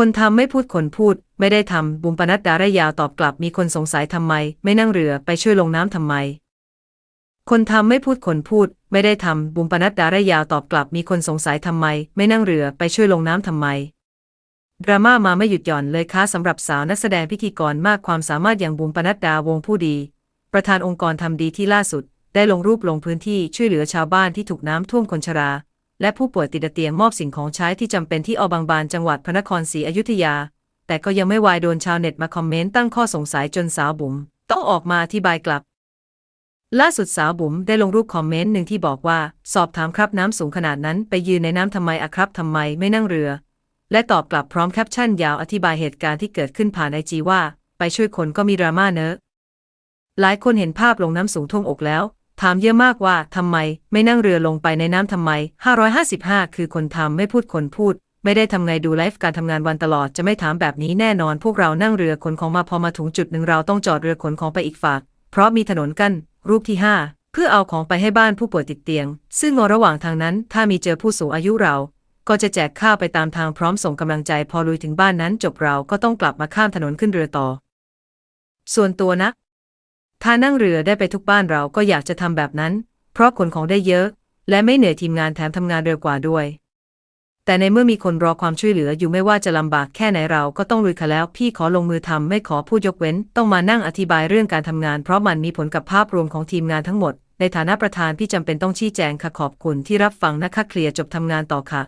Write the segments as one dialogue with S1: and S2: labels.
S1: คนทำไม่พูดคนพูด ไม่ได้ทำบุมปนัดดาระยาวตอบกลับมีคนสงสัยทำไม ไม่นั่งเรือไปช่วยลงน้ำทำไม คนทำไม่พูดคนพูด ไม่ได้ทำบุมปนัดดาระยาวตอบกลับมีคนสงสัยทำไม ไม่นั่งเรือไปช่วยลงน้ำทำไมดราม่ามาไม่หยุดหย่อนเลยค่ะสำหรับสาวนักแสดงพิธีกรมากความสามารถอย่างบุมปนัดดาวงผู้ดี ประธานองค์กรทำดีที่ล่าสุด ได้ลงรูปลงพื้นที่ช่วยเหลือชาวบ้านที่ถูกน้ำท่วมคนชรา และผู้ป่วยติดเตียงมอบสิ่งของใช้ที่จำเป็นที่อบางบานจังหวัดพระนครศรีอยุธยา แต่ก็ยังไม่วายโดนชาวเน็ตมาคอมเมนต์ตั้งข้อสงสัยจนสาวบุ๋มต้องออกมาอธิบายกลับ ล่าสุดสาวบุ๋มได้ลงรูปคอมเมนต์หนึ่งที่บอกว่า สอบถามครับน้ำสูงขนาดนั้นไปยืนในน้ำทำไมอะครับทำไมไม่นั่งเรือ และตอบกลับพร้อมแคปชั่นยาวอธิบายเหตุการณ์ที่เกิดขึ้นผ่านไอจีว่า ไปช่วยคนก็มีดราม่าเนอะหลายคนเห็นภาพลงน้ำสูงท่วมอกแล้ว ถามเยอะมากว่าทำไม ไม่นั่งเรือลงไปในน้ำทำไม 555 คือคนทำไม่พูดคนพูด ไม่ได้ทำไงดูไลฟ์การทำงานวันตลอดจะไม่ถามแบบนี้แน่นอน พวกเรานั่งเรือขนของมาพอมาถึงจุดหนึ่งเราต้องจอดเรือขนของไปอีกฝาก เพราะมีถนนกั้นรูปที่ 5 เพื่อเอาของไปให้บ้านผู้ป่วยติดเตียง ซึ่งระหว่างทางนั้น ถ้ามีเจอผู้สูงอายุเรา ก็จะแจกข้าวไปตามทางพร้อมส่งกำลังใจ พอลุยถึงบ้านนั้นจบเราก็ต้องกลับมาข้ามถนนขึ้นเรือต่อ ส่วนตัวนะ ถ้านั่งเรือได้ไปทุกบ้านเราก็อยากจะทำแบบนั้น เพราะขนของได้เยอะ และไม่เหนื่อยทีมงานแถมทำงานเร็วกว่าด้วย แต่ในเมื่อมีคนรอความช่วยเหลืออยู่ไม่ว่าจะลำบากแค่ไหนเราก็ต้องลุยค่ะแล้ว พี่ขอลงมือทำไม่ขอพูดยกเว้น ต้องมานั่งอธิบายเรื่องการทำงาน เพราะมันมีผลกับภาพรวมของทีมงานทั้งหมด ในฐานะประธานพี่จำเป็นต้องชี้แจงค่ะขอบคุณที่รับฟังนะคะเคลียร์จบทำงานต่อค่ะ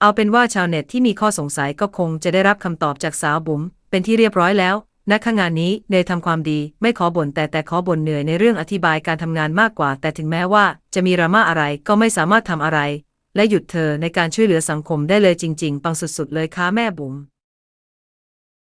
S1: เอาเป็นว่าชาวเน็ตที่มีข้อสงสัยก็คงจะได้รับคำตอบจากสาวบุ๋มเป็นที่เรียบร้อยแล้ว ณขงานนี้เนยทำความดีไม่ขอบ่นแต่แต่ขอบ่นเหนื่อยในเรื่องอธิบายการทำงานมากกว่า แต่ถึงแม้ว่าจะมีราม่าอะไรก็ไม่สามารถทำอะไร และหยุดเธอในการช่วยเหลือสังคมได้เลยจริง ๆ ปังสุดๆ เลยค่ะแม่บุ๋ม